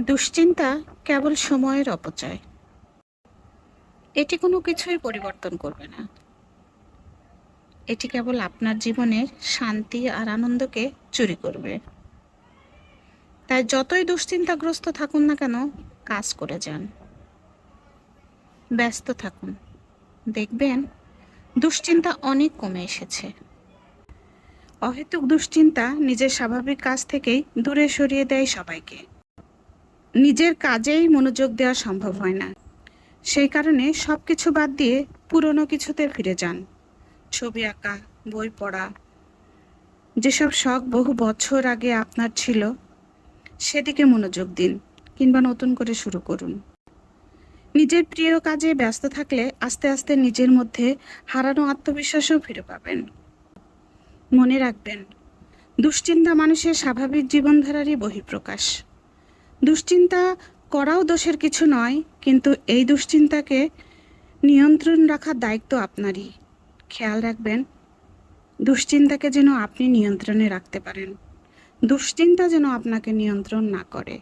দুশ্চিন্তা কেবল সময়ের অপচয়। এটি কোনো কিছুই পরিবর্তন করবে না। এটি কেবল আপনার জীবনের শান্তি আর আনন্দকে চুরি করবে। তাই যতই দুশ্চিন্তাগ্রস্ত থাকুন না কেন, কাজ করে যান। ব্যস্ত থাকুন। দেখবেন, দুশ্চিন্তা অনেক কমে এসেছে। অহেতুক দুশ্চিন্তা নিজের স্বাভাবিক কাজ থেকেই দূরে সরিয়ে দেয় সবাইকে। নিজের কাজেই মনোযোগ দেওয়া সম্ভব হয় না। সেই কারণে সব কিছু বাদ দিয়ে পুরনো কিছুতে ফিরে যান। ছবি আঁকা, বই পড়া, যেসব শখ বহু বছর আগে আপনার ছিল, সেদিকে মনোযোগ দিন কিংবা নতুন করে শুরু করুন। নিজের প্রিয় কাজে ব্যস্ত থাকলে আস্তে আস্তে নিজের মধ্যে হারানো আত্মবিশ্বাসও ফিরে পাবেন। মনে রাখবেন, দুশ্চিন্তা মানুষের স্বাভাবিক জীবনধারারই বহিঃপ্রকাশ। দুশ্চিন্তা করাও দোষের কিছু নয়, কিন্তু এই দুশ্চিন্তাকে নিয়ন্ত্রণ রাখার দায়িত্ব আপনারই। খেয়াল রাখবেন, দুশ্চিন্তাকে যেন আপনি নিয়ন্ত্রণে রাখতে পারেন। দুশ্চিন্তা যেন আপনাকে নিয়ন্ত্রণ না করে।